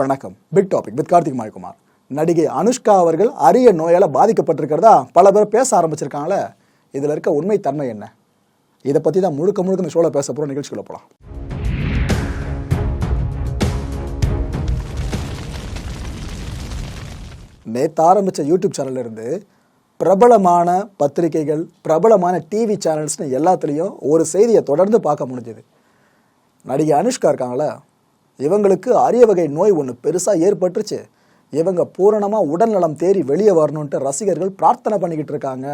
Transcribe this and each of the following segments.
வணக்கம். Big topic with Karthik Mayakumar. நடிகை அனுஷ்கா அவர்கள் அரிய நோயால் பாதிக்கப்பட்டிருக்கிறதா பல பேர் பேச ஆரம்பிச்சிருக்காங்களே இதில் இருக்க உண்மை தன்மை என்ன? இதை பற்றி தான் முழுக்க முழுக்க இந்த ஷோவில் பேச போகிற நிகழ்ச்சிக்குள்ள போகலாம் நேற்று ஆரம்பித்த யூடியூப் சேனல்லேருந்து பிரபலமான பத்திரிகைகள் பிரபலமான டிவி சேனல்ஸ்னு எல்லாத்துலேயும் ஒரு செய்தியை தொடர்ந்து பார்க்க முடிஞ்சது. நடிகை அனுஷ்கா இருக்காங்களே இவங்களுக்கு அரிய வகை நோய் ஒன்று பெருசாக ஏற்பட்டுருச்சு. இவங்க பூரணமாக உடல்நலம் தேறி வெளியே வரணுன்ட்டு ரசிகர்கள் பிரார்த்தனை பண்ணிக்கிட்டு இருக்காங்க.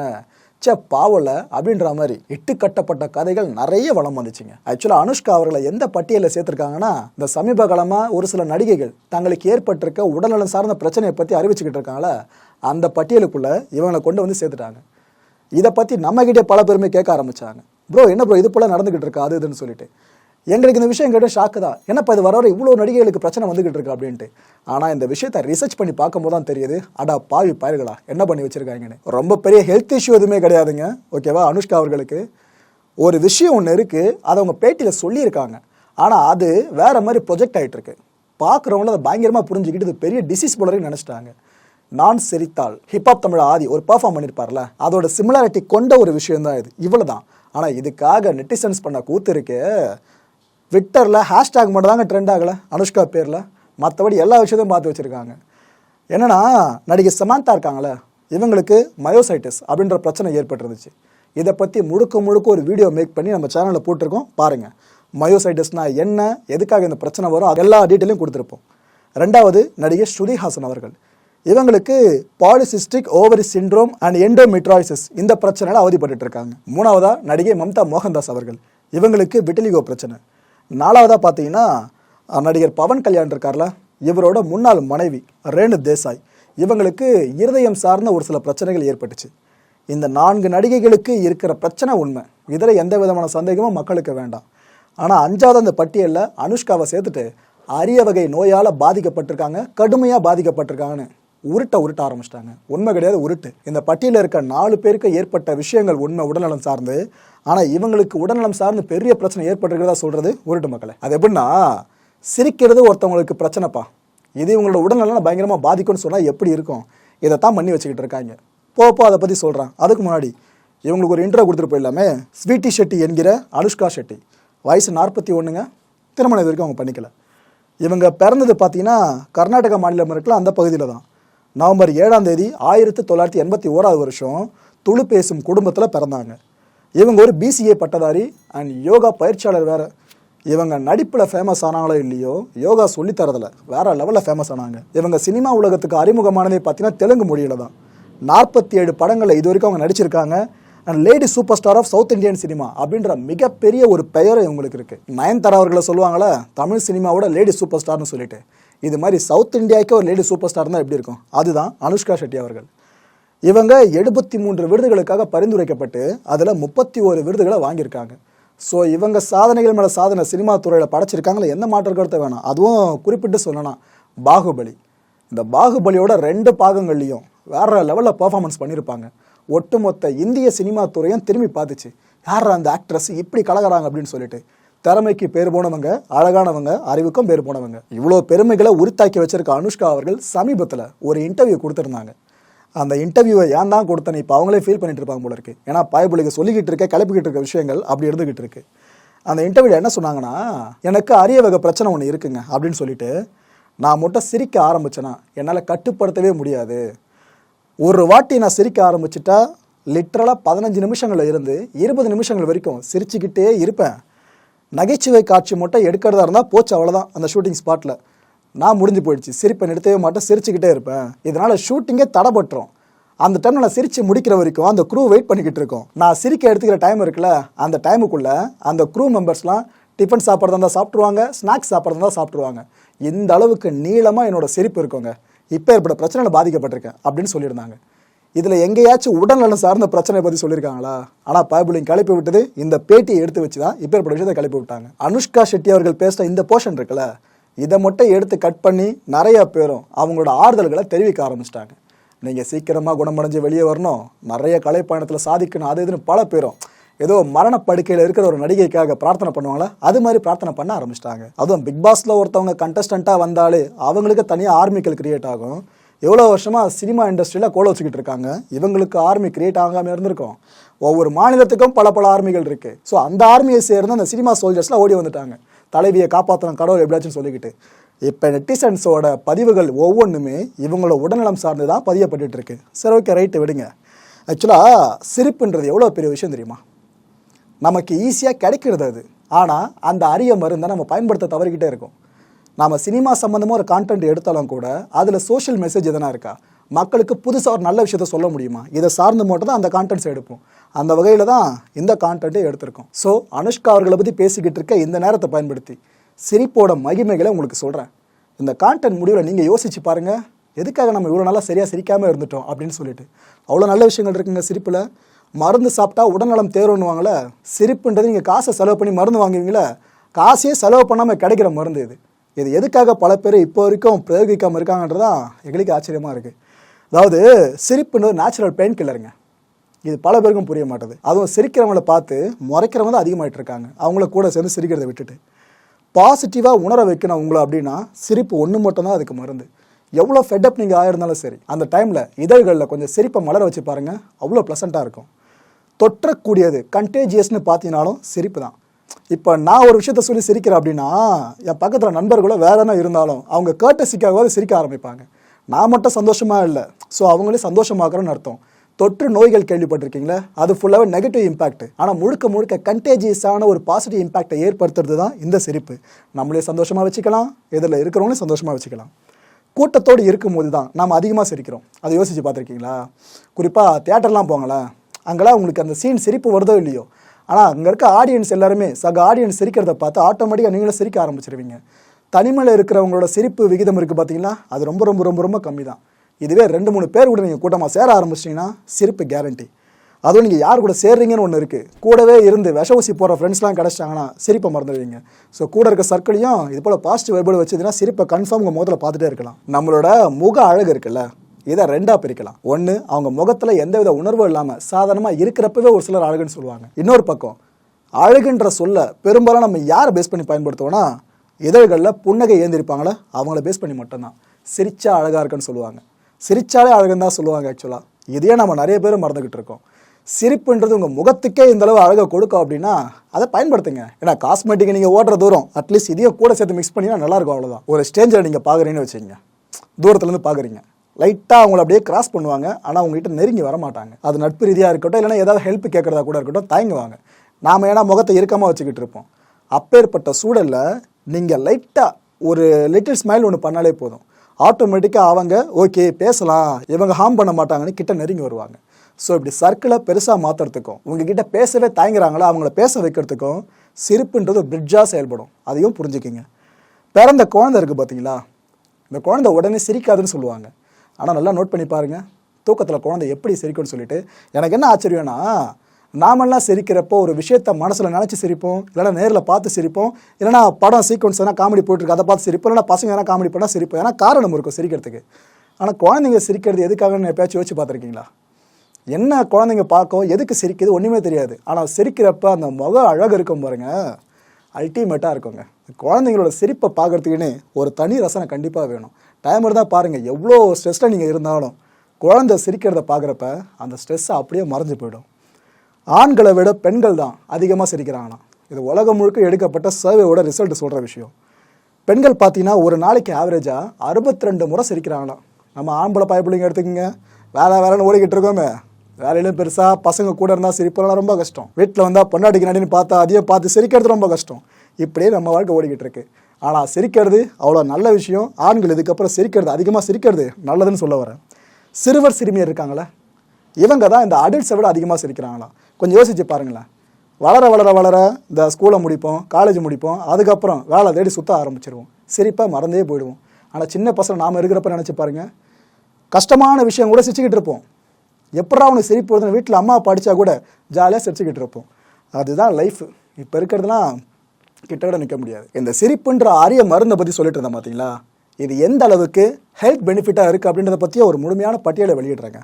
ச்சே பாவல அப்படின்ற மாதிரி இட்டு கட்டப்பட்ட கதைகள் நிறைய வளம் வந்துச்சுங்க. ஆக்சுவலாக அனுஷ்கா அவர்களை எந்த பட்டியலில் சேர்த்துருக்காங்கன்னா இந்த சமீப காலமாக ஒரு சில நடிகைகள் தங்களுக்கு ஏற்பட்டிருக்க உடல்நலம் சார்ந்த பிரச்சனையை பற்றி அறிவிச்சுக்கிட்டு இருக்காங்களே அந்த பட்டியலுக்குள்ள இவங்களை கொண்டு வந்து சேர்த்துட்டாங்க. இதை பற்றி நம்மகிட்டே பல பேருமே கேட்க ஆரம்பிச்சாங்க. ப்ரோ என்ன ப்ரோ இது போல் நடந்துக்கிட்டு இருக்கா? அது இதுன்னு சொல்லிட்டு. எங்களுக்கு இந்த விஷயம் கேட்டு ஷாக்கு தான். என்னப்பா இது வர வர இவ்வளோ நடிகைகளுக்கு பிரச்சனை வந்துகிட்டு இருக்கு அப்படின்ட்டு. ஆனால் இந்த விஷயத்தை ரிசர்ச் பண்ணி பார்க்கும்போது தான் தெரியுது. அடா பாவி பயல்களா என்ன பண்ணி வச்சுருக்காங்கன்னு. ரொம்ப பெரிய ஹெல்த் இஷ்யூ எதுவுமே கிடையாதுங்க. ஓகேவா அனுஷ்கா அவர்களுக்கு. ஒரு விஷயம் ஒன்று இருக்குது அதை அவங்க பேட்டியில் சொல்லியிருக்காங்க. ஆனால் அது வேறு மாதிரி ப்ரொஜெக்ட் ஆகிட்டுருக்கு பார்க்குறவங்கள அதை பயங்கரமாக புரிஞ்சுக்கிட்டு இது பெரிய டிசீஸ் போலவே நினச்சிட்டாங்க. நான் சிரித்தாள். ஹிப்ஹாப் தமிழ் ஆதி ஒரு பெர்ஃபார்ம் பண்ணியிருப்பார்ல அதோட சிமிலாரிட்டி கொண்ட ஒரு விஷயம் தான் இது. இவ்வளோ தான் ஆனால் இதுக்காக நெட்டிசன்ஸ் பண்ண கூத்து இருக்கு. ட்விட்டரில் ஹேஷ்டேக் மட்டும் தாங்க ட்ரெண்ட் ஆகலை. அனுஷ்கா பேரில். மற்றபடி எல்லா விஷயத்தையும் பார்த்து வச்சுருக்காங்க. என்னன்னா நடிகை சமாந்தா இருக்காங்களே இவங்களுக்கு மயோசைட்டிஸ் அப்படின்ற பிரச்சனை ஏற்பட்டுருந்துச்சு. இதை பற்றி முழுக்க முழுக்க ஒரு வீடியோ மேக் பண்ணி நம்ம சேனலில் போட்டிருக்கோம். பாருங்கள் மயோசைட்டிஸ்னால் என்ன எதுக்காக இந்த பிரச்சனை வரும் அது எல்லா டீட்டெயிலும் கொடுத்துருப்போம். ரெண்டாவது நடிகை ஸ்ருதி ஹாசன் அவர்கள். இவங்களுக்கு polycystic ovary syndrome and endometriosis இந்த பிரச்சனையில் அவதிப்பட்டு இருக்காங்க. மூணாவதாக நடிகை மம்தா மோகன்தாஸ் அவர்கள். இவங்களுக்கு விட்டிலிகோ பிரச்சனை. நாலாவதாக பார்த்தீங்கன்னா நடிகர் பவன் கல்யாண் இருக்கார்ல இவரோட முன்னாள் மனைவி ரேணு தேசாய். இவங்களுக்கு இருதயம் சார்ந்த ஒரு சில பிரச்சனைகள் ஏற்பட்டுச்சு. இந்த நான்கு நடிகைகளுக்கு இருக்கிற பிரச்சனை உண்மை. இதில் எந்த விதமான சந்தேகமும் மக்களுக்கு வேண்டாம். ஆனால் அஞ்சாவது அந்த பட்டியலில் அனுஷ்காவை சேர்த்துட்டு அரிய வகை நோயால் பாதிக்கப்பட்டிருக்காங்க கடுமையாக பாதிக்கப்பட்டிருக்காங்கன்னு உருட்டை உருட்ட ஆரம்பிச்சிட்டாங்க. உண்மை கிடையாது உருட்டு. இந்த பட்டியலில் இருக்க நாலு பேருக்கு ஏற்பட்ட விஷயங்கள் உண்மை உடல்நலம் சார்ந்து ஆனால் இவங்களுக்கு உடல்நலம் சார்ந்து பெரிய பிரச்சனை ஏற்பட்டிருக்கிறதா சொல்கிறது உருட்டு மக்களை. அது எப்படின்னா சிரிக்கிறது ஒருத்தவங்களுக்கு பிரச்சனைப்பா. இது இவங்களோட உடல்நலம் பயங்கரமாக பாதிக்கும்னு சொன்னால் எப்படி இருக்கும்? இதைத்தான் பண்ணி வச்சுக்கிட்டு இருக்காங்க. போப்போ அதை பற்றி சொல்கிறேன் அதுக்கு முன்னாடி இவங்களுக்கு ஒரு இன்ட்ரோ கொடுத்துட்டு போயிடலாமே. ஸ்வீட்டி ஷெட்டி என்கிற அனுஷ்கா ஷெட்டி. வயசு நாற்பத்தி ஒன்றுங்க திருமணம் இது வரைக்கும் அவங்க பண்ணிக்கல. இவங்க பிறந்தது பார்த்தீங்கன்னா கர்நாடகா மாநிலம் இருக்குல்ல அந்த பகுதியில் தான் நவம்பர் ஏழாம் தேதி ஆயிரத்தி தொள்ளாயிரத்தி எண்பத்தி ஓராவது வருஷம் துளு பேசும் குடும்பத்தில் பிறந்தாங்க. இவங்க ஒரு பிசிஏ பட்டதாரி அண்ட் யோகா பயிற்சியாளர் வேற. இவங்க நடிப்பில் ஃபேமஸ் ஆனாங்களோ இல்லையோ யோகா சொல்லித் தரதில்ல. வேற லெவலில் ஃபேமஸ் ஆனாங்க. இவங்க சினிமா உலகத்துக்கு அறிமுகமானதே பார்த்தீங்கன்னா தெலுங்கு மொழியில் தான். நாற்பத்தி ஏழு படங்களில் இது வரைக்கும் அவங்க நடிச்சிருக்காங்க. And lady super star of south Indian cinema அப்படின்ற மிகப்பெரிய ஒரு பெயர் இவங்களுக்கு இருக்குது நயன்தாரா அவர்களை சொல்லுவாங்களே தமிழ் சினிமாவோட லேடி சூப்பர் ஸ்டார்னு சொல்லிட்டு. இது மாதிரி சவுத் இந்தியாவுக்கே ஒரு லேடி சூப்பர் ஸ்டார் தான் எப்படி இருக்கும்? அதுதான் அனுஷ்கா ஷெட்டி அவர்கள். இவங்க எழுபத்தி மூன்று விருதுகளுக்காக பரிந்துரைக்கப்பட்டு அதில் முப்பத்தி ஒரு விருதுகளை வாங்கியிருக்காங்க. ஸோ இவங்க சாதனைகள் மேலே சாதனை சினிமா துறையில் படைச்சிருக்காங்களே எந்த மாற்று கருத்தை வேணாம். அதுவும் குறிப்பிட்டு சொல்லணும் பாகுபலி. இந்த பாகுபலியோட ரெண்டு பாகங்கள்லையும் வேற லெவலில் பெர்ஃபார்மன்ஸ் பண்ணியிருப்பாங்க. ஒட்டுமொத்த இந்திய சினிமா துறையும் திரும்பி பார்த்துச்சு. யார் அந்த ஆக்ட்ரஸ் இப்படி கலகிறாங்க அப்படின்னு சொல்லிட்டு. திறமைக்கு பேர் போனவங்க அழகானவங்க அறிவுக்கும் பேர் போனவங்க. இவ்வளோ பெருமைகளை உரித்தாக்கி வச்சிருக்க அனுஷ்கா அவர்கள் சமீபத்தில் ஒரு இன்டர்வியூ கொடுத்துருந்தாங்க. அந்த இன்டர்வியூவை ஏன் தான் கொடுத்தேன் இப்போ அவங்களே ஃபீல் பண்ணிட்டு இருப்பாங்க போல இருக்கு. ஏன்னா பயபுலிக சொல்லிக்கிட்டு இருக்க கிளப்பிக்கிட்டு இருக்க விஷயங்கள் அப்படி இருந்துகிட்டு இருக்கு. அந்த இன்டர்வியூல என்ன சொன்னாங்கன்னா எனக்கு அரிய வகை பிரச்சனை ஒன்று இருக்குங்க அப்படின்னு சொல்லிட்டு நான் மட்டும் சிரிக்க ஆரம்பிச்சேன்னா என்னால் கட்டுப்படுத்தவே முடியாது. ஒரு வாட்டி நான் சிரிக்க ஆரம்பிச்சிட்டா லிட்ரலாக பதினஞ்சு நிமிஷங்களில் இருந்து இருபது நிமிஷங்கள் வரைக்கும் சிரிச்சுக்கிட்டே இருப்பேன். நகைச்சுவை காட்சி மட்டும் எடுக்கிறதா இருந்தால் போச்சு அவ்வளோதான் அந்த ஷூட்டிங் ஸ்பாட்டில் நான் முடிஞ்சு போயிடுச்சு. சிரிப்பை நிறுத்தவே மாட்டேன் சிரிச்சுக்கிட்டே இருப்பேன். இதனால் ஷூட்டிங்கே தடைபட்டுரும். அந்த டைமில் நான் சிரித்து முடிக்கிற வரைக்கும் அந்த க்ரூ வெயிட் பண்ணிக்கிட்டு இருக்கோம். நான் சிரிக்க எடுத்துக்கிற டைம் இருக்குல்ல அந்த டைமுக்குள்ளே அந்த க்ரூ மெம்பர்ஸ்லாம் டிஃபன் சாப்பிட்றதா இருந்தால் சாப்பிட்ருவாங்க ஸ்நாக்ஸ் சாப்பிட்றதா இருந்தால் சாப்பிட்ருவாங்க இந்த அளவுக்கு நீளமாக என்னோட சிரிப்பு இருக்குங்க. இப்போ ஏற்பட்ட பிரச்சனையில் பாதிக்கப்பட்டிருக்கேன் அப்படின்னு சொல்லியிருந்தாங்க. இதில் எங்கேயாச்சும் உடல்நலம் சார்ந்த பிரச்சனையை பற்றி சொல்லியிருக்காங்களா? ஆனால் பைபிளிங் கிளப்பி விட்டது இந்த பேட்டியை எடுத்து வச்சு தான் இப்போ ஏற்பட்ட விஷயத்தை கிளப்பி விட்டாங்க. அனுஷ்கா ஷெட்டி அவர்கள் பேசின இந்த போர்ஷன் இருக்குல்ல இதை மட்டும் எடுத்து கட் பண்ணி நிறைய பேரும் அவங்களோட ஆறுதல்களை தெரிவிக்க ஆரம்பிச்சிட்டாங்க. நீங்கள் சீக்கிரமாக குணமடைஞ்சு வெளியே வரணும். நிறைய கலைப்பயணத்தில் சாதிக்கணும். அது இதுன்னு பல பேரும் ஏதோ மரணப்படுக்கையில் இருக்கிற ஒரு நடிகைக்காக பிரார்த்தனை பண்ணுவாங்களா? அது மாதிரி பிரார்த்தனை பண்ண ஆரம்பிச்சிட்டாங்க. அதுவும் பிக் பாஸில் ஒருத்தவங்க கண்டஸ்டண்ட்டாக வந்தாலே அவங்களுக்கு தனியாக ஆர்மிக்கல் கிரியேட் ஆகும். எவ்வளோ வருஷமாக சினிமா இண்டஸ்ட்ரியில் கோல வச்சுக்கிட்டு இருக்காங்க. இவங்களுக்கு ஆர்மி கிரியேட் ஆகாமல் இருந்திருக்கும். ஒவ்வொரு மாநிலத்துக்கும் பல பல ஆர்மிகள் இருக்குது ஸோ அந்த ஆர்மியை சேர்ந்து அந்த சினிமா சோல்ஜர்ஸ்லாம் ஓடி வந்துட்டாங்க. தலைவியை காப்பாற்றணும் கடவுள் எப்படியாச்சும் சொல்லிக்கிட்டு. இப்போ நெட்டிசன்ஸோட பதிவுகள் ஒவ்வொன்றுமே இவங்களோட உடல்நலம் சார்ந்து தான் பதியப்பட்டுட்டு இருக்கு சரி ஓகே ரைட்டு விடுங்க. ஆக்சுவலாக சிரிப்புன்றது எவ்வளோ பெரிய விஷயம் தெரியுமா? நமக்கு ஈஸியாக கிடைக்கிறது அது. ஆனால் அந்த அரிய மருந்தை நம்ம பயன்படுத்த தவறிக்கிட்டே இருக்கோம். நாம் சினிமா சம்மந்தமாக ஒரு கான்டென்ட் எடுத்தாலும் கூட அதில் சோஷியல் மெசேஜ் எதனா இருக்கா? மக்களுக்கு புதுசாக ஒரு நல்ல விஷயத்த சொல்ல முடியுமா? இதை சார்ந்து மட்டும் தான் அந்த கான்டென்ட்ஸ் எடுப்போம். அந்த வகையில் தான் இந்த கான்டென்ட்டை எடுத்திருக்கோம். ஸோ அனுஷ்கா அவர்களை பற்றி பேசிக்கிட்டு இருக்க இந்த நேரத்தை பயன்படுத்தி சிரிப்போட மகிமைகளை உங்களுக்கு சொல்கிறேன் இந்த கான்டென்ட் முடிவில் நீங்கள் யோசிச்சு பாருங்கள் எதுக்காக நம்ம இவ்வளோ நாளாக சரியாக சிரிக்காமல் இருந்துட்டோம் அப்படின்னு சொல்லிட்டு. அவ்வளோ நல்ல விஷயங்கள் இருக்குங்க சிரிப்பில். மருந்து சாப்பிட்டா உடல்நலம் தேர்வுன்னுவாங்களே சிரிப்புன்றது நீங்கள் காசை செலவு பண்ணி மருந்து வாங்குவீங்களே காசையே செலவு பண்ணாமல் கிடைக்கிற மருந்து இது. இது எதுக்காக பல பேர் இப்போ வரைக்கும் பிரயோகிக்காமல் இருக்காங்கன்றதான் எங்களுக்கு ஆச்சரியமாக இருக்குது அதாவது சிரிப்புன்றது நேச்சுரல் பெயின் கில்லருங்க இது பல பேருக்கும் புரிய மாட்டேது. அதுவும் சிரிக்கிறவங்கள பார்த்து முறைக்கிறவங்க தான் அதிகமாகிட்டு இருக்காங்க. அவங்கள கூட சேர்ந்து சிரிக்கிறத விட்டுட்டு. பாசிட்டிவாக உணர வைக்கணும் உங்களை அப்படின்னா சிரிப்பு ஒன்று மட்டும்தான் அதுக்கு மருந்து. எவ்வளோ ஃபெட்டப் நீங்கள் ஆயிருந்தாலும் சரி அந்த டைமில் இதழ்களில் கொஞ்சம் சிரிப்பை மலர வச்சு பாருங்கள் அவ்வளோ ப்ளசண்ட்டாக இருக்கும். தொற்றக்கூடியது கண்டேஜியஸ்னு பார்த்தீங்கனாலும் சிரிப்பு தான். இப்போ நான் ஒரு விஷயத்த சொல்லி சிரிக்கிறேன் அப்படின்னா என் பக்கத்தில் நண்பர்களோ வேற என்ன இருந்தாலும் அவங்க கேட்ட கேட்டசிக்காவது சிரிக்க ஆரம்பிப்பாங்க. நான் மட்டும் சந்தோஷமாக இல்லை. ஸோ அவங்களே சந்தோஷமாக்குறோன்னு அர்த்தம். தொற்று நோய்கள் கேள்விப்பட்டிருக்கீங்களா? அது ஃபுல்லாகவே நெகட்டிவ் இம்பாக்ட் ஆனால் முழுக்க முழுக்க கண்டேஜியஸான ஒரு பாசிட்டிவ் இம்பாக்டை ஏற்படுத்துறது தான் இந்த சிரிப்பு. நம்மளே சந்தோஷமாக வச்சுக்கலாம். இதில் இருக்கிறவங்களையும் சந்தோஷமாக வச்சுக்கலாம். கூட்டத்தோடு இருக்கும்போது தான் நாம் அதிகமாக சிரிக்கிறோம். அதை யோசிச்சு பார்த்துருக்கீங்களா? குறிப்பாக தேட்டர்லாம் போங்களேன். அங்கெல்லாம் உங்களுக்கு அந்த சீன் சிரிப்பு வருதோ இல்லையோ? ஆனால் அங்கே இருக்க ஆடியன்ஸ் எல்லாருமே சக ஆடியன்ஸ் சிரிக்கிறத பார்த்து ஆட்டோமேட்டிக்காக நீங்களும் சிரிக்க ஆரம்பிச்சிருவீங்க. தனிமையில் இருக்கிறவங்களோட சிரிப்பு விகிதம் இருக்குது பார்த்தீங்களா அது ரொம்ப ரொம்ப ரொம்ப ரொம்ப கம்மி தான் இதுவே ரெண்டு மூணு பேர் கூட நீங்கள் கூட்டமாக சேர ஆரம்பிச்சிட்டிங்கன்னா சிரிப்பு கேரண்டி அதுவும் நீங்கள் யார் கூட சேர்றீங்கன்னு ஒன்று இருக்குது கூடவே இருந்து விஷ ஊசி போகிற ஃப்ரெண்ட்ஸ்லாம் கிடச்சிட்டாங்கன்னா சிரிப்பை மறந்துடுவீங்க. ஸோ கூட இருக்க சர்க்கிளையும் இது போல் பாசிட்டிவ் வைபோடு வச்சதுன்னா சிரிப்பை கன்ஃபார்ம் உங்கள் முகத்தில் பார்த்துட்டே இருக்கலாம். நம்மளோட முக அழகு இருக்குல்ல இதை ரெண்டாக பிரிக்கலாம். ஒன்று அவங்க முகத்தில் எந்தவித உணர்வும் இல்லாமல் சாதாரணமாக இருக்கிறப்பவே ஒரு சிலர் அழகுன்னு சொல்லுவாங்க. இன்னொரு பக்கம் அழகுன்ற சொல்ல பெரும்பாலும் நம்ம யாரை பேஸ் பண்ணி பயன்படுத்துவோம்னா இதழ்களில் புன்னகை ஏந்திருப்பாங்களே? அவங்கள பேஸ் பண்ணி மட்டும்தான். சிரிச்சா அழகாக இருக்குன்னு சொல்லுவாங்க. சிரிச்சாலே அழகுன்னு தான் சொல்லுவாங்க ஆக்சுவலாக இதையே நம்ம நிறைய பேர் மறந்துக்கிட்டு இருக்கோம். சிரிப்புன்றது உங்கள் முகத்துக்கே இந்த அளவு அழகை கொடுக்கும் அப்படின்னா அதை பயன்படுத்துங்க. ஏன்னா காஸ்மெட்டிக்கை நீங்கள் ஓடுற தூரம் அட்லீஸ்ட் இதையும் கூட சேர்த்து மிக்ஸ் பண்ணினா நல்லாயிருக்கும் அவ்வளோதான் ஒரு ஸ்டேஞ்சில் நீங்கள் பார்க்குறீங்கன்னு வச்சுக்கோங்க. தூரத்துலேருந்து பார்க்குறீங்க லைட்டாக அவங்கள அப்படியே கிராஸ் பண்ணுவாங்க. ஆனால் அவங்ககிட்ட நெருங்கி வர மாட்டாங்க அது நட்பு ரீதியாக இருக்கட்டும் இல்லைன்னா ஏதாவது ஹெல்ப் கேட்குறதா கூட இருக்கட்டும் தயங்குவாங்க. நாம் ஏன்னா முகத்தை இறுக்கமாக வச்சுக்கிட்டு இருப்போம். அப்பேற்பட்ட சூழலில் நீங்கள் லைட்டாக ஒரு லிட்டில் ஸ்மைல் ஒன்று பண்ணாலே போதும். ஆட்டோமேட்டிக்காக அவங்க ஓகே பேசலாம். இவங்க ஹார்ம் பண்ண மாட்டாங்கன்னு கிட்ட நெருங்கி வருவாங்க. ஸோ இப்படி சர்க்கிளை பெருசாக மாற்றுறதுக்கும் உங்ககிட்ட பேசவே தயங்குறாங்களோ அவங்கள பேச வைக்கிறதுக்கும் சிரிப்புன்றது பிரிட்ஜாக செயல்படும். அதையும் புரிஞ்சுக்கிங்க. பிறந்த குழந்தை இருக்குது பார்த்தீங்களா இந்த குழந்தை உடனே சிரிக்காதுன்னு சொல்லுவாங்க. ஆனால் நல்லா நோட் பண்ணி பாருங்கள் தூக்கத்தில் குழந்தை எப்படி சிரிக்கும்னு சொல்லிட்டு எனக்கு என்ன ஆச்சரியம்னா நாமெல்லாம் சிரிக்கிறப்போ ஒரு விஷயத்த மனசில் நினச்சி சிரிப்போம் இல்லைன்னா நேரில் பார்த்து சிரிப்போம். இல்லைன்னா படம் சீக்வன்ஸ் எதனா காமெடி போயிட்டுருக்கு அதை பார்த்து சிரிப்போம். இல்லைனா பசங்க எதனா காமெடி பண்ணால் சிரிப்போம். ஏன்னா காரணம் இருக்கும் சிரிக்கிறதுக்கு. ஆனால் குழந்தைங்க சிரிக்கிறது எதுக்காகன்னு எப்பயாச்சும் யோசிச்சு பார்த்துருக்கீங்களா? என்ன குழந்தைங்க பார்க்கும் எதுக்கு சிரிக்குது ஒன்றுமே தெரியாது. ஆனால் சிரிக்கிறப்ப அந்த முக அழகு இருக்கும் பாருங்க. அல்டிமேட்டாக இருக்குங்க. குழந்தைங்களோட சிரிப்பை பார்க்குறதுக்குன்னு ஒரு தனி ரசனை கண்டிப்பாக வேணும். டைம் இருந்தால் பாருங்கள் எவ்வளோ ஸ்ட்ரெஸ்ஸில் நீங்கள் இருந்தாலும் குழந்தை சிரிக்கிறத பார்க்குறப்ப அந்த ஸ்ட்ரெஸ்ஸை அப்படியே மறைஞ்சு போயிடும். ஆண்களை விட பெண்கள் தான் அதிகமாக சிரிக்கிறாங்களாம். இது உலகம் முழுக்க எடுக்கப்பட்ட சர்வேவோட ரிசல்ட் சொல்கிற விஷயம். பெண்கள் பார்த்தீங்கன்னா ஒரு நாளைக்கு ஆவரேஜாக அறுபத்தி ரெண்டு முறை சிரிக்கிறாங்களாம். நம்ம ஆம்பளை பயப்பிள்ளைங்க எடுத்துக்கோங்க. வேலை வேலைன்னு ஓடிக்கிட்டு இருக்கோமே. வேலையிலும் பெருசாக பசங்க கூட இருந்தால் சிரிப்பெல்லாம் ரொம்ப கஷ்டம். வீட்டில் வந்தால் பொண்டாட்டிக்கு நடின்னு பார்த்தா அதையே பார்த்து சிரிக்கிறது ரொம்ப கஷ்டம். இப்படியே நம்ம வாழ்க்கை ஓடிக்கிட்டு இருக்கு. ஆனால் சிரிக்கிறது அவ்வளோ நல்ல விஷயம். ஆண்கள் இதுக்கப்புறம் சிரிக்கிறது அதிகமாக சிரிக்கிறது நல்லதுன்னு சொல்ல வரேன். சிறுவர் சிறுமியர் இருக்காங்களே. இவங்க தான் இந்த அடல்ட்ஸை விட அதிகமாக சிரிக்கிறாங்களாம். கொஞ்சம் யோசிச்சு பாருங்களேன். வளர வளர வளர இந்த ஸ்கூலை முடிப்போம் காலேஜ் முடிப்போம் அதுக்கப்புறம் வேலை தேடி சுத்த ஆரம்பிச்சிருவோம். சிரிப்பாக மறந்தே போயிடுவோம். ஆனால் சின்ன பசங்க நாம் இருக்கிறப்ப நினச்சி பாருங்கள் கஷ்டமான விஷயம் கூட சிரிச்சுக்கிட்டு இருப்போம். எப்படா அவனுக்கு சிரிப்பு வருதுன்னு வீட்டில் அம்மா படித்தா கூட ஜாலியாக சிரிச்சுக்கிட்டு இருப்போம். அதுதான் லைஃப் இப்போ இருக்கிறதுலாம் கிட்டக்கிட்ட நிற்க முடியாது. இந்த சிரிப்புன்ற அரிய மருந்தை பற்றி சொல்லிட்டு இருந்தேன் பார்த்தீங்களா இது எந்த அளவுக்கு ஹெல்த் பெனிஃபிட்டாக இருக்குது அப்படின்றத பற்றிய ஒரு முழுமையான பட்டியலை வெளியிடுறாங்க.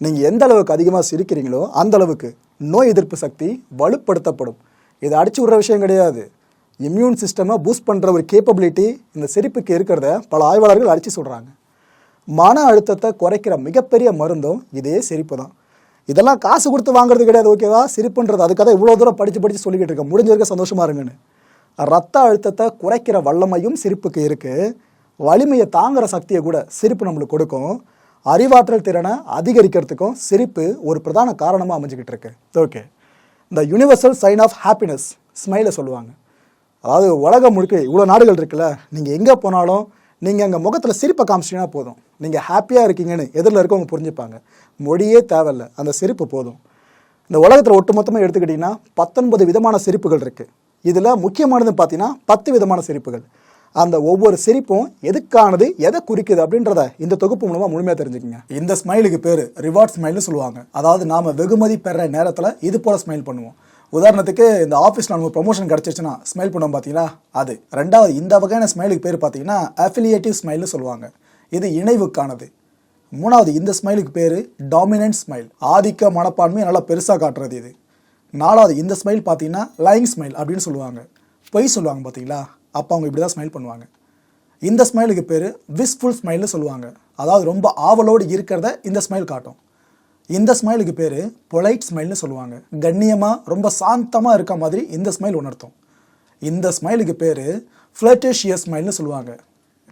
நீங்கள் எந்த அளவுக்கு அதிகமாக சிரிக்கிறீங்களோ அந்த அளவுக்கு நோய் எதிர்ப்பு சக்தி வலுப்படுத்தப்படும். இது அடிச்சு விடுற விஷயம் கிடையாது. இம்யூன் சிஸ்டமை பூஸ்ட் பண்ணுற ஒரு கேப்பபிலிட்டி இந்த சிரிப்புக்கு இருக்கிறத பல ஆய்வாளர்கள் அடித்து சொல்கிறாங்க மன அழுத்தத்தை குறைக்கிற மிகப்பெரிய மருந்தும் இதே சிரிப்பு தான் இதெல்லாம் காசு கொடுத்து வாங்குறது கிடையாது ஓகேவா? சிரிப்புன்றது அதுக்காக இவ்வளோ தூரம் படித்து படித்து சொல்லிக்கிட்டு இருக்கேன். முடிஞ்ச வரைக்கும் சந்தோஷமா இருங்கன்னு. ரத்த அழுத்தத்தை குறைக்கிற வல்லமையும் சிரிப்புக்கு இருக்குது வலிமையை தாங்குற சக்தியை கூட சிரிப்பு நம்மளுக்கு கொடுக்கும். அறிவாற்றல் திறனை அதிகரிக்கிறதுக்கும் சிரிப்பு ஒரு பிரதான காரணமாக அமைஞ்சிக்கிட்டு இருக்கு. ஓகே இந்த யுனிவர்சல் சைன் ஆஃப் ஹாப்பினஸ் ஸ்மைலை சொல்லுவாங்க. அதாவது உலகம் முழுக்க இவ்வளோ நாடுகள் இருக்குல்ல நீங்கள் எங்கே போனாலும் நீங்கள் அங்கே முகத்தில் சிரிப்பை காமிச்சிங்கன்னா போதும். நீங்கள் ஹாப்பியாக இருக்கீங்கன்னு எதிரில் இருக்கவங்க புரிஞ்சுப்பாங்க. மொழியே தேவையில்ல அந்த சிரிப்பு போதும். இந்த உலகத்தில் ஒட்டுமொத்தமாக எடுத்துக்கிட்டிங்கன்னா பத்தொன்பது விதமான சிரிப்புகள் இருக்குது இதில் முக்கியமானது பார்த்தீங்கன்னா பத்து விதமான சிரிப்புகள். அந்த ஒவ்வொரு சிரிப்பும் எதுக்கானது எதை குறிக்குது அப்படின்றத இந்த தொகுப்பு மூலமாக முழுமையாக தெரிஞ்சுக்கங்க. இந்த ஸ்மைலுக்கு பேர் ரிவார்ட் ஸ்மைல்னு சொல்லுவாங்க. அதாவது நாம வெகுமதி பெற நேரத்தில் இது போல ஸ்மைல் பண்ணுவோம். உதாரணத்துக்கு இந்த ஆஃபீஸில் நமக்கு ப்ரொமோஷன் கிடச்சிச்சுன்னா ஸ்மைல் பண்ணுவோம் பார்த்தீங்களா அது. ரெண்டாவது இந்த வகையான ஸ்மைலுக்கு பேர் பார்த்தீங்கன்னா அஃபிலியேட்டிவ் ஸ்மைல்னு சொல்லுவாங்க. இது இணைவுக்கானது. மூணாவது இந்த ஸ்மைலுக்கு பேர் டாமினன்ட் ஸ்மைல் ஆதிக்க மனப்பான்மையை நல்லா பெருசாக காட்டுறது இது. நாலாவது இந்த ஸ்மைல் பார்த்தீங்கன்னா லைங் ஸ்மைல் அப்படின்னு சொல்லுவாங்க. பொய் சொல்லுவாங்க பார்த்தீங்களா அப்போ அவங்க இப்படி தான் ஸ்மைல் பண்ணுவாங்க. இந்த ஸ்மைலுக்கு பேர் விஸ்ஃபுல் ஸ்மைல்னு சொல்லுவாங்க. அதாவது ரொம்ப ஆவலோடு இருக்கிறத இந்த ஸ்மைல் காட்டும். இந்த ஸ்மைலுக்கு பேர் பொலைட் ஸ்மைல்னு சொல்லுவாங்க. கண்ணியமாக ரொம்ப சாந்தமாக இருக்க மாதிரி இந்த ஸ்மைல் உணர்த்தும். இந்த ஸ்மைலுக்கு பேர் ஃப்ளட்டேஷியஸ் ஸ்மைல்னு சொல்லுவாங்க.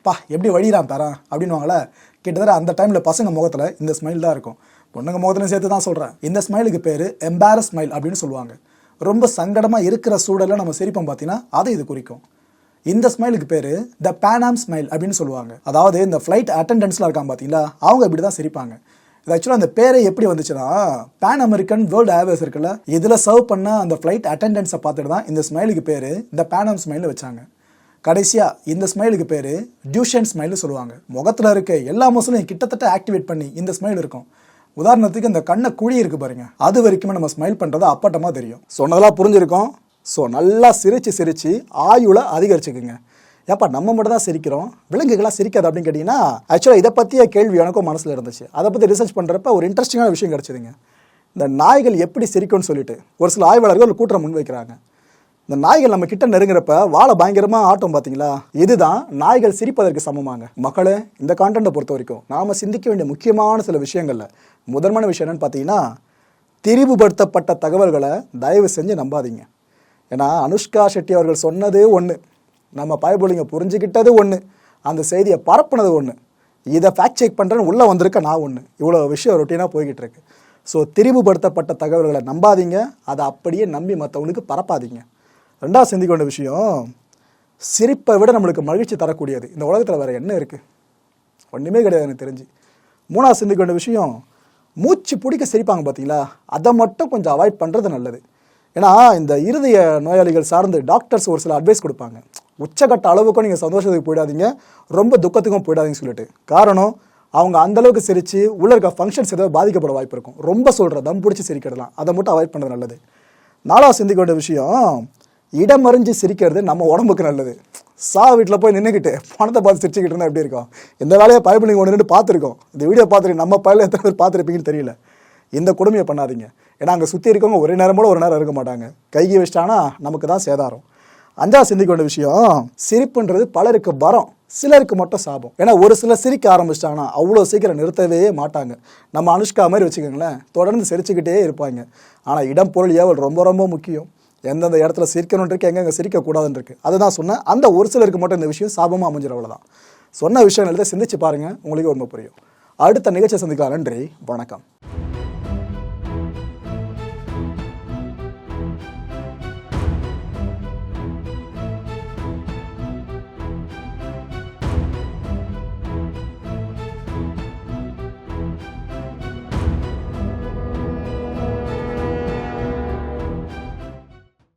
பா எப்படி வழிறான் தரான் அப்படின்வாங்களே கிட்டத்தட்ட அந்த டைமில் பசங்க முகத்தில் இந்த ஸ்மைல் தான் இருக்கும். பொண்ணுங்க முகத்துலையும் சேர்த்து தான் சொல்கிறேன் இந்த ஸ்மைலுக்கு பேர் எம்பாரஸ் ஸ்மைல் அப்படின்னு சொல்லுவாங்க. ரொம்ப சங்கடமாக இருக்கிற சூழலில் நம்ம சிரிப்போம் பார்த்தீங்கன்னா அதை இது குறிக்கும். இந்த ஸ்மைலுக்கு பேர் த பேனாம் ஸ்மைல் அப்படின்னு சொல்லுவாங்க. அதாவது இந்த ஃப்ளைட் அட்டண்டன்ஸ்லாம் இருக்காங்க பார்த்தீங்களா அவங்க இப்படி தான் சிரிப்பாங்க. இது ஆக்சுவலாக அந்த பேரே எப்படி வந்துச்சுன்னா பேன் அமெரிக்கன் வேர்ல்டு ஏர்வேஸ் இருக்குல்ல இதில் சர்வ் பண்ண அந்த ஃப்ளைட் அட்டண்டன்ஸை பார்த்துட்டு தான் இந்த ஸ்மைலுக்கு பேர் இந்த பேனாம் ஸ்மைலில் வச்சாங்க. கடைசியாக இந்த ஸ்மைலுக்கு பேர் டியூஷன் ஸ்மைல்னு சொல்லுவாங்க. முகத்தில் இருக்க எல்லா மசிலையும் கிட்டத்தட்ட ஆக்டிவேட் பண்ணி இந்த ஸ்மைல் இருக்கும். உதாரணத்துக்கு இந்த கண்ணை குழி இருக்கு பாருங்க. அது வரைக்குமே நம்ம ஸ்மைல் பண்ணுறது அப்பட்டமாக தெரியும். சொன்னதெல்லாம் புரிஞ்சிருக்கோம். ஸோ நல்லா சிரித்து சிரித்து ஆயுளை அதிகரிச்சுக்குங்க. ஏப்பா நம்ம மட்டும் தான் சிரிக்கிறோம்? விலங்குகளாக சிரிக்காது அப்படின்னு கேட்டிங்கன்னா ஆக்சுவலாக இதை பற்றிய கேள்வி எனக்கும் மனசில் இருந்துச்சு. அதை பற்றி ரிசர்ச் பண்ணுறப்ப ஒரு இன்ட்ரெஸ்டிங்கான விஷயம் கிடச்சிதுங்க. இந்த நாய்கள் எப்படி சிரிக்கும்னு சொல்லிட்டு ஒரு சில ஆய்வாளர்கள் ஒரு கூட்டம் முன்வைக்கிறாங்க இந்த நாய்கள் நம்ம கிட்ட நெருங்குறப்ப வாழை பயங்கரமாக ஆட்டம் பார்த்தீங்களா இதுதான் நாய்கள் சிரிப்பதற்கு சமமாங்க. மக்களே இந்த கான்டென்ட்டை பொறுத்த வரைக்கும் நாம் சிந்திக்க வேண்டிய முக்கியமான சில விஷயங்களில் முதன்மையான விஷயம் என்னென்னு பார்த்தீங்கன்னா திரிவுபடுத்தப்பட்ட தகவல்களை தயவு செஞ்சு நம்பாதீங்க. ஏன்னா அனுஷ்கா ஷெட்டி அவர்கள் சொன்னது ஒன்று நம்ம பயபுலிங்க புரிஞ்சுக்கிட்டது ஒன்று அந்த செய்தியை பரப்புனது ஒன்று இதை ஃபேக்ட் செக் பண்ணுறேன்னு உள்ளே வந்திருக்க நான் ஒன்று இவ்வளோ விஷயம் ரொட்டீனாக போய்கிட்டு இருக்கு. ஸோ திரிவுபடுத்தப்பட்ட தகவல்களை நம்பாதீங்க. அதை அப்படியே நம்பி மற்றவங்களுக்கு பரப்பாதீங்க. ரெண்டாவது சிந்திக்க வேண்டிய விஷயம் சிரிப்பை விட நம்மளுக்கு மகிழ்ச்சி தரக்கூடியது. இந்த உலகத்தில் வேறு என்ன இருக்குது ஒன்றுமே கிடையாது எனக்கு தெரிஞ்சு. மூணாவது சிந்திக்க வேண்டிய விஷயம் மூச்சு பிடிக்க சிரிப்பாங்க பார்த்தீங்களா அதை மட்டும் கொஞ்சம் அவாய்ட் பண்ணுறது நல்லது. ஏன்னா இந்த இருதய நோயாளிகள் சார்ந்து டாக்டர்ஸ் ஒரு சில அட்வைஸ் கொடுப்பாங்க. உச்சக்கட்ட அளவுக்கும் நீங்கள் சந்தோஷத்துக்கு போயிடாதீங்க ரொம்ப துக்கத்துக்கும் போயிடாதீங்கன்னு சொல்லிட்டு. காரணம் அவங்க அந்தளவுக்கு சிரித்து உள்ள இருக்க ஃபங்க்ஷன்ஸ் ஏதாவது பாதிக்கப்பட வாய்ப்பு இருக்கும். ரொம்ப சொல்கிற தம் பிடிச்சி சிரிக்கிடலாம் அதை மட்டும் அவாய்ட் பண்ணுறது நல்லது. நாலாவது சிந்திக்க வேண்டிய விஷயம் இடமறிஞ்சு சிரிக்கிறது நம்ம உடம்புக்கு நல்லது. சா வீட்டில் போய் நின்றுக்கிட்டு பணத்தை பார்த்து சிரிச்சுக்கிட்டு இருந்தால் எப்படி இருக்கும்? இந்த வேலையை பயப்பு நீங்கள் ஒன்று நின்று பார்த்துருக்கோம். இந்த வீடியோ பார்த்துருக்கோம் நம்ம பயில எத்தனை பேர் பார்த்துருப்பீங்கன்னு தெரியல. இந்த கொடுமையை பண்ணாதீங்க. ஏன்னா அங்கே சுற்றி இருக்கவங்க ஒரே நேரம் கூட ஒரு நேரம் இருக்க மாட்டாங்க. கைகி வச்சிட்டாங்கன்னா நமக்கு தான் சேதாரம். அஞ்சா சிந்திக்க வேண்டிய விஷயம் சிரிப்புன்றது பலருக்கு வரம் சிலருக்கு மட்டும் சாபம். ஏன்னா ஒரு சிலர் சிரிக்க ஆரம்பிச்சிட்டாங்கன்னா அவ்வளோ சீக்கிரம் நிறுத்தவே மாட்டாங்க. நம்ம அனுஷ்கா மாதிரி வச்சுக்கோங்களேன் தொடர்ந்து சிரிச்சுக்கிட்டே இருப்பாங்க. ஆனால் இடம் பொருள் ஏவல் ரொம்ப ரொம்ப முக்கியம். எந்தெந்த இடத்துல சிரிக்கணும்னு இருக்கு எங்கெங்கே சிரிக்கக்கூடாதுன்னு இருக்குது அதுதான் சொன்னேன். அந்த ஒரு சிலருக்கு மட்டும் இந்த விஷயம் சாபமாக அமைஞ்சிடும் அவ்வளோதான் சொன்ன விஷயங்கள் சிந்திச்சு பாருங்கள் உங்களுக்கு ரொம்ப புரியும். அடுத்த நிகழ்ச்சியை சந்திக்கலாம். நன்றி. வணக்கம்.